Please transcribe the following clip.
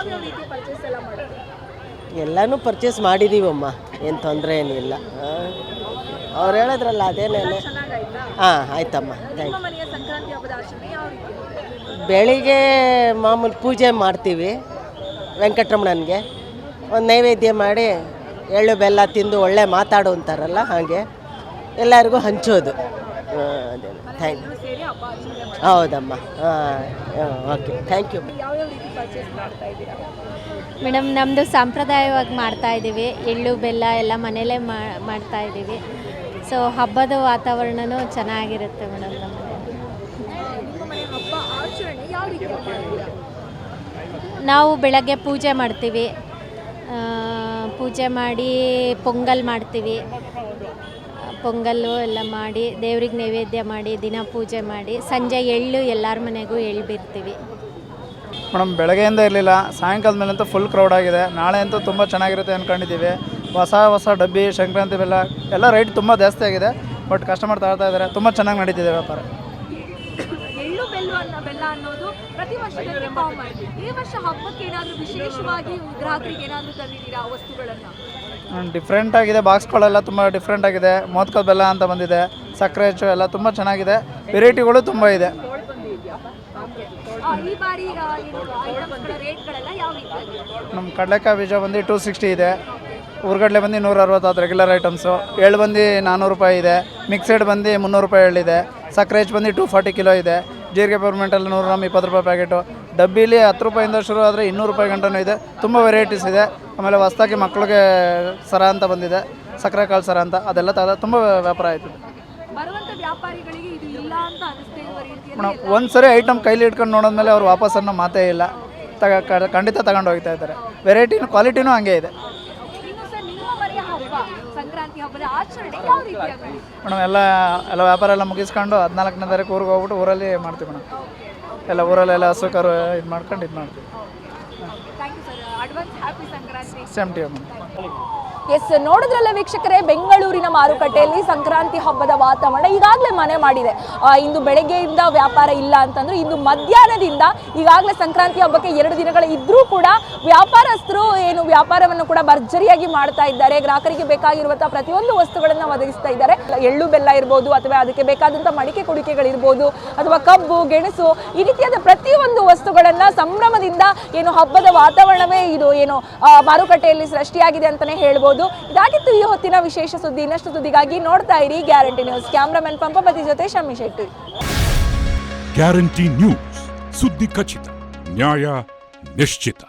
ಯಾವ್ಯಾವ ರೀತಿ ಪರ್ಚೇಸ್ ಎಲ್ಲ ಮಾಡೋದು ಎಲ್ಲನೂ ಪರ್ಚೇಸ್ ಮಾಡಿದ್ದೀವಮ್ಮ ಏನು ತೊಂದರೆ ಏನಿಲ್ಲ ಅವ್ರು ಹೇಳಿದ್ರಲ್ಲ ಅದೇನೇನೆ ಚೆನ್ನಾಗಾಯ್ತಾ? ಹಾಂ ಆಯ್ತಮ್ಮ ನಿಮ್ಮ ಥ್ಯಾಂಕ್ ಮನೆಯ ಸಂಕ್ರಾಂತಿ ಹಬ್ಬದ ಆಚರಣೆ ಯಾವ ರೀತಿ? ಬೆಳಿಗ್ಗೆ ಮಾಮೂಲಿ ಪೂಜೆ ಮಾಡ್ತೀವಿ ವೆಂಕಟರಮಣನಿಗೆ. ಒಂದು ನೈವೇದ್ಯ ಮಾಡಿ ಎಳ್ಳು ಬೆಲ್ಲ ತಿಂದು ಒಳ್ಳೆ ಮಾತಾಡು ಅಂತಾರಲ್ಲ ಹಾಗೆ ಎಲ್ಲರಿಗೂ ಹಂಚೋದು. ಅದೇ ಥ್ಯಾಂಕ್ ಹೌದಮ್ಮ. ಹಾಂ ಓಕೆ ಥ್ಯಾಂಕ್ ಯು ಯಾವ್ಯಾವ ರೀತಿ ಪರ್ಚೇಸ್ ಮಾಡ್ತಾ ಇದ್ದೀರಾ? ಮೇಡಮ್ ನಮ್ಮದು ಸಾಂಪ್ರದಾಯವಾಗಿ ಮಾಡ್ತಾ ಇದ್ದೀವಿ. ಎಳ್ಳು ಬೆಲ್ಲ ಎಲ್ಲ ಮನೇಲೇ ಮಾಡ್ತಾ ಇದ್ದೀವಿ. ಸೊ ಹಬ್ಬದ ವಾತಾವರಣನೂ ಚೆನ್ನಾಗಿರುತ್ತೆ ಮೇಡಮ್ ನಮ್ಮ ನಾವು ಬೆಳಗ್ಗೆ ಪೂಜೆ ಮಾಡ್ತೀವಿ. ಆ, ಪೂಜೆ ಮಾಡಿ ಪೊಂಗಲ್ ಮಾಡ್ತೀವಿ. ಪೊಂಗಲ್ಲು ಎಲ್ಲ ಮಾಡಿ ದೇವ್ರಿಗೆ ನೈವೇದ್ಯ ಮಾಡಿ, ದಿನ ಪೂಜೆ ಮಾಡಿ, ಸಂಜೆ ಎಳ್ಳು ಎಲ್ಲರ ಮನೆಗೂ ಎಳ್ಳು ಬಿಡ್ತೀವಿ. ಮೇಡಮ್, ಬೆಳಗ್ಗೆಯಿಂದ ಇರಲಿಲ್ಲ, ಸಾಯಂಕಾಲದ ಅಂತೂ ಫುಲ್ ಕ್ರೌಡ್ ಆಗಿದೆ. ನಾಳೆ ಅಂತೂ ತುಂಬ ಚೆನ್ನಾಗಿರುತ್ತೆ ಅಂದ್ಕೊಂಡಿದ್ದೀವಿ ಹೊಸ ಹೊಸ ಡಬ್ಬಿ, ಸಂಕ್ರಾಂತಿ ಬೆಲ್ಲ, ಎಲ್ಲ ರೈಟ್ ತುಂಬ ಜಾಸ್ತಿ ಆಗಿದೆ. ಬಟ್ ಕಸ್ಟಮರ್ ತಗೊಳ್ತಾ ಇದ್ದಾರೆ. ತುಂಬ ಚೆನ್ನಾಗಿ ನಡೀತಿದೆ ವ್ಯಾಪಾರ. ಬೆಲ್ಲ ಅನ್ನೋದು ಪ್ರತಿ ವರ್ಷದಲ್ಲಿ ಕಾಮನ್ ಈ ವರ್ಷ ಹಬ್ಬಕ್ಕೆ ಏನಾದರೂ ವಿಶೇಷವಾಗಿ ಗ್ರಾಹಕರಿಗೆ ಏನಾದರೂ ತಂದಿದ್ದೀರಾ ವಸ್ತುಗಳನ್ನ? ಡಿಫ್ರೆಂಟ್ ಆಗಿದೆ ಬಾಕ್ಸ್ಗಳೆಲ್ಲ ತುಂಬ ಡಿಫ್ರೆಂಟ್ ಆಗಿದೆ. ಮೋದ್ಕಲ್ ಬೆಲ್ಲ ಅಂತ ಬಂದಿದೆ ಸಕ್ಕರೆ ಹೆಚ್ಚು ಎಲ್ಲ ತುಂಬ ಚೆನ್ನಾಗಿದೆ. ವೆರೈಟಿಗಳು ತುಂಬ ಇದೆ. ಈ ಬಾರಿ ನಮ್ಮ ಕಡಲೆಕಾಯಿ ಬೀಜ ಬಂದು ಟೂ ಸಿಕ್ಸ್ಟಿ ಇದೆ. ಉರ್ಗಡ್ಲೆ ಬಂದು ನೂರ ಅರವತ್ತು ರೆಗ್ಯುಲರ್ ಐಟಮ್ಸು ಎಳ್ಳು ಬಂದು ನಾನ್ನೂರು ರೂಪಾಯಿ ಇದೆ. ಮಿಕ್ಸೆಡ್ ಬಂದು ಮುನ್ನೂರು ರೂಪಾಯಿ ಎಳ್ಳಿದೆ. ಸಕ್ಕರೆ ಹೆಚ್ಚು ಬಂದು ಟೂ ಫಾರ್ಟಿ ಕಿಲೋ ಇದೆ. ಜೀರಿಗೆ ಪರ್ಮೆಂಟಲ್ಲಿ ನೂರು ಗ್ರಾಮ್ ಇಪ್ಪತ್ತು ರೂಪಾಯಿ ಪ್ಯಾಕೆಟು ಡಬ್ಬಿಲಿ ಹತ್ತು ರೂಪಾಯಿಂದ ಶುರು ಆದರೆ ಇನ್ನೂರು ರೂಪಾಯಿ ಗಂಟನೂ ಇದೆ. ತುಂಬ ವೆರೈಟೀಸ್ ಇದೆ. ಆಮೇಲೆ ಹೊಸ್ದಾಗಿ ಮಕ್ಕಳಿಗೆ ಸರ ಅಂತ ಬಂದಿದೆ. ಸಕ್ಕರೆ ಕಾಳು ಸರ ಅಂತ. ಅದೆಲ್ಲ ತಗ ತುಂಬ ವ್ಯಾಪಾರ ಆಯ್ತದೆ. ಮೇಡಮ್ ಒಂದು ಸರಿ ಐಟಮ್ ಕೈಲಿ ಇಟ್ಕೊಂಡು ನೋಡಿದ್ಮೇಲೆ ಅವ್ರು ವಾಪಸ್ ಅನ್ನೋ ಮಾತೇ ಇಲ್ಲ. ತಗ ಖಂಡಿತ ತಗೊಂಡು ಹೋಗ್ತಾ ಇದ್ದಾರೆ ವೆರೈಟಿನೂ ಕ್ವಾಲಿಟಿನೂ ಹಂಗೆ ಇದೆ. ಮನೆಯ ಸಂಕ್ರಾಂತಿ ಹಬ್ಬದ ಆಚರಣೆ ಯಾವ ರೀತಿ ಆಗುತ್ತೆ ಮೇಡಮ್ ಎಲ್ಲ ಎಲ್ಲ ವ್ಯಾಪಾರ ಎಲ್ಲ ಮುಗಿಸ್ಕೊಂಡು ಹದಿನಾಲ್ಕನೇ ತಾರೀಕು ಊರಿಗೆ ಹೋಗ್ಬಿಟ್ಟು ಊರಲ್ಲಿ ಮಾಡ್ತೀವಿ ಮೇಡಮ್. ಎಲ್ಲ ಊರಲ್ಲೆಲ್ಲ ಹಸು ಕರು ಇದು ಮಾಡ್ಕೊಂಡು ಇದು ಮಾಡ್ತೀವಿ. Thank you sir advance happy Sankranti same to madam yes, ನೋಡಿದ್ರಲ್ಲ ವೀಕ್ಷಕರೇ, ಬೆಂಗಳೂರಿನ ಮಾರುಕಟ್ಟೆಯಲ್ಲಿ ಸಂಕ್ರಾಂತಿ ಹಬ್ಬದ ವಾತಾವರಣ ಈಗಾಗಲೇ ಮನೆ ಮಾಡಿದೆ. ಇಂದು ಬೆಳಗ್ಗೆಯಿಂದ ವ್ಯಾಪಾರ ಇಲ್ಲ ಅಂತಂದ್ರೆ, ಇಂದು ಮಧ್ಯಾಹ್ನದಿಂದ ಈಗಾಗಲೇ ಸಂಕ್ರಾಂತಿ ಹಬ್ಬಕ್ಕೆ ಎರಡು ದಿನಗಳ ಇದ್ರೂ ಕೂಡ ವ್ಯಾಪಾರಸ್ಥರು ಏನು ವ್ಯಾಪಾರವನ್ನು ಕೂಡ ಭರ್ಜರಿಯಾಗಿ ಮಾಡ್ತಾ ಇದ್ದಾರೆ. ಗ್ರಾಹಕರಿಗೆ ಬೇಕಾಗಿರುವಂತಹ ಪ್ರತಿಯೊಂದು ವಸ್ತುಗಳನ್ನು ಒದಗಿಸ್ತಾ ಇದ್ದಾರೆ. ಎಳ್ಳು ಬೆಲ್ಲ ಇರ್ಬೋದು, ಅಥವಾ ಅದಕ್ಕೆ ಬೇಕಾದಂತಹ ಮಡಿಕೆ ಕುಡಿಕೆಗಳಿರ್ಬೋದು ಅಥವಾ ಕಬ್ಬು, ಗೆಣಸು, ಈ ರೀತಿಯಾದ ಪ್ರತಿಯೊಂದು ವಸ್ತುಗಳನ್ನ ಸಂಭ್ರಮದಿಂದ ಏನು ಹಬ್ಬದ ವಾತಾವರಣವೇ ಇದು ಏನು ಮಾರುಕಟ್ಟೆಯಲ್ಲಿ ಸೃಷ್ಟಿಯಾಗಿದೆ ಅಂತಾನೆ ಹೇಳ್ಬೋದು ಇದಾಗಿತ್ತು ಈ ಹೊತ್ತಿನ ವಿಶೇಷ ಸುದ್ದಿ. ಇನ್ನಷ್ಟು ಸುದ್ದಿಗಾಗಿ ನೋಡ್ತಾ ಇರಿ ಗ್ಯಾರಂಟಿ ನ್ಯೂಸ್. ಕ್ಯಾಮ್ರಾಮನ್ ಪಂಪಪತಿ ಜೊತೆ ಶಮ್ಮಿ ಶೆಟ್ಟಿ. Guarantee news. ಸುದ್ದಿ ಖಚಿತ. ನ್ಯಾಯ ನಿಶ್ಚಿತ.